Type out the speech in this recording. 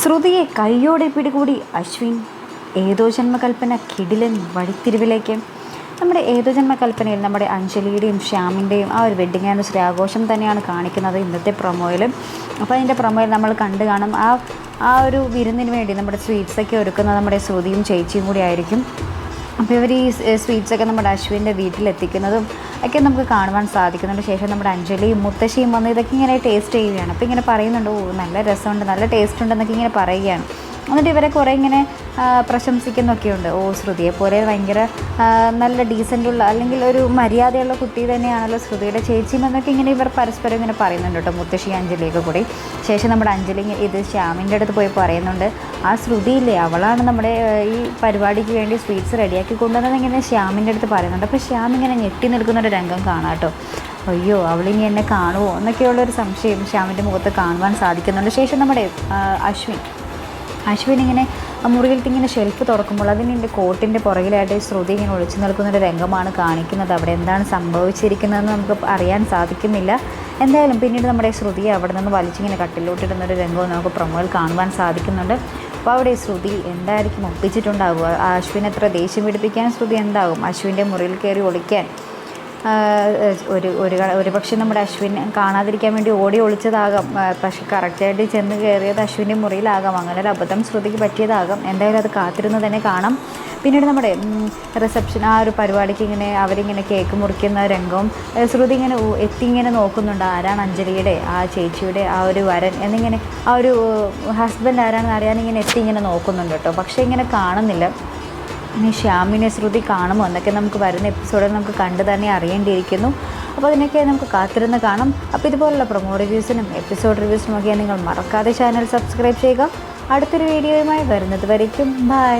ശ്രുതിയെ കൈയോടെ പിടികൂടി അശ്വിൻ ഏതോ ജന്മകൽപ്പന കിടിലൻ വഴിത്തിരിവിലേക്ക്. നമ്മുടെ ഏതോ ജന്മകൽപ്പനയിൽ നമ്മുടെ അഞ്ജലിയുടെയും ശ്യാമിന്റെയും ആ ഒരു വെഡ്ഡിങ് ആനിവേഴ്സറി ആഘോഷം തന്നെയാണ് കാണിക്കുന്നത് ഇന്നത്തെ പ്രൊമോയിൽ അപ്പോൾ അതിന്റെ പ്രൊമോയിൽ നമ്മൾ കണ്ടു കാണും ആ ആ ഒരു വിരുന്നിന് വേണ്ടി നമ്മുടെ സ്വീറ്റ്സൊക്കെ ഒരുക്കുന്നത് നമ്മുടെ ശ്രുതിയും ചേച്ചിയും കൂടി ആയിരിക്കും. അപ്പോൾ ഇവർ ഈ സ്വീറ്റ്സ് ഒക്കെ നമ്മുടെ അശ്വിന്റെ വീട്ടിലെത്തിക്കുന്നതും ഒക്കെ നമുക്ക് കാണുവാൻ സാധിക്കുന്നുണ്ട്. ശേഷം നമ്മുടെ അഞ്ജലിയും മുത്തശ്ശിയും വന്ന് ഇതൊക്കെ ഇങ്ങനെ ടേസ്റ്റ് ചെയ്യുകയാണ്. അപ്പോൾ ഇങ്ങനെ പറയുന്നുണ്ട് ഓ നല്ല രസമുണ്ട് നല്ല ടേസ്റ്റ് ഉണ്ടെന്നൊക്കെ ഇങ്ങനെ പറയുകയാണ്. എന്നിട്ട് ഇവരെ കുറേ ഇങ്ങനെ പ്രശംസിക്കുന്നൊക്കെയുണ്ട്. ഓ ശ്രുതിയെ പോലെ ഭയങ്കര നല്ല ഡീസന്റുള്ള അല്ലെങ്കിൽ ഒരു മര്യാദയുള്ള കുട്ടി തന്നെയാണല്ലോ ശ്രുതിയുടെ ചേച്ചിയും എന്നൊക്കെ ഇങ്ങനെ ഇവർ പരസ്പരം ഇങ്ങനെ പറയുന്നുണ്ട് കേട്ടോ മുത്തശ്ശി അഞ്ജലിയൊക്കെ കൂടി. ശേഷം നമ്മുടെ അഞ്ജലി ഇത് ശ്യാമിന്റെ അടുത്ത് പോയി പറയുന്നുണ്ട് ആ ശ്രുതിയില്ലേ അവളാണ് നമ്മുടെ ഈ പരിപാടിക്ക് വേണ്ടി സ്വീറ്റ്സ് റെഡിയാക്കി കൊണ്ടുവന്നത് ഇങ്ങനെ ശ്യാമിന്റെ അടുത്ത് പറയുന്നുണ്ട്. അപ്പോൾ ശ്യാം ഇങ്ങനെ ഞെട്ടി നിൽക്കുന്ന ഒരു രംഗം കാണാം കേട്ടോ. അയ്യോ അവളിനി എന്നെ കാണുമോ എന്നൊക്കെയുള്ളൊരു സംശയം ശ്യാമിന്റെ മുഖത്ത് കാണുവാൻ സാധിക്കുന്നുണ്ട്. ശേഷം നമ്മുടെ അശ്വിൻ. അശ്വിൻ ഇങ്ങനെ മുറിയിലത്തെ ഇങ്ങനെ ഷെൽഫ് തുറക്കുമ്പോൾ അതിന്റെ കോട്ടിന്റെ പുറകിലായിട്ട് ശ്രുതി ഇങ്ങനെ ഒളിച്ചു നിൽക്കുന്നൊരു രംഗമാണ് കാണിക്കുന്നത്. അവിടെ എന്താണ് സംഭവിച്ചിരിക്കുന്നതെന്ന് നമുക്ക് അറിയാൻ സാധിക്കുന്നില്ല. എന്തായാലും പിന്നീട് നമ്മുടെ ശ്രുതിയെ അവിടെ നിന്ന് വലിച്ചിങ്ങനെ കട്ടിലോട്ടിടുന്നൊരു രംഗവും നമുക്ക് പ്രൊമോയിൽ കാണുവാൻ സാധിക്കുന്നുണ്ട്. അപ്പോൾ അവിടെ ശ്രുതി എന്തായിരിക്കും ഒപ്പിച്ചിട്ടുണ്ടാവുക? ആ അശ്വിൻ എത്ര ദേഷ്യം പിടിപ്പിക്കാൻ ശ്രുതി എന്താകും? അശ്വിന്റെ മുറിയിൽ കയറി ഒളിക്കാൻ ഒരു ഒരു ഒരു പക്ഷേ നമ്മുടെ അശ്വിൻ കാണാതിരിക്കാൻ വേണ്ടി ഓടി ഒളിച്ചതാകാം. പക്ഷെ കറക്റ്റായിട്ട് ചെന്ന് കയറിയത് അശ്വിന്റെ മുറിയിലാകാം. അങ്ങനെ ഒരു അബദ്ധം ശ്രുതിക്ക് പറ്റിയതാകാം. എന്തായാലും അത് കാത്തിരുന്ന് തന്നെ കാണാം. പിന്നീട് നമ്മുടെ റിസപ്ഷൻ ആ ഒരു പരിപാടിക്ക് ഇങ്ങനെ അവരിങ്ങനെ കേക്ക് മുറിക്കുന്ന രംഗവും ശ്രുതി ഇങ്ങനെ എത്തി ഇങ്ങനെ നോക്കുന്നുണ്ട്. ആരാണ് അഞ്ജലിയുടെ ആ ചേച്ചിയുടെ ആ ഒരു വരൻ എന്നിങ്ങനെ ആ ഒരു ഹസ്ബൻഡ് ആരാണെന്ന് അറിയാൻ ഇങ്ങനെ എത്തി ഇങ്ങനെ നോക്കുന്നുണ്ട് കേട്ടോ. പക്ഷേ ഇങ്ങനെ കാണുന്നില്ല. ഇനി ശ്യാമിനെ ശ്രുതി കാണുമോ എന്നൊക്കെ നമുക്ക് വരുന്ന എപ്പിസോഡിൽ നമുക്ക് കണ്ടു തന്നെ അറിയേണ്ടിയിരിക്കുന്നു. അപ്പോൾ അതിനൊക്കെ നമുക്ക് കാത്തിരുന്ന് കാണാം. അപ്പോൾ ഇതുപോലുള്ള പ്രൊമോ റിവ്യൂസിനും എപ്പിസോഡ് റിവ്യൂസിനും ഒക്കെ നിങ്ങൾ മറക്കാതെ ചാനൽ സബ്സ്ക്രൈബ് ചെയ്യുക. അടുത്തൊരു വീഡിയോയുമായി വരുന്നത് വരയ്ക്കും. ബൈ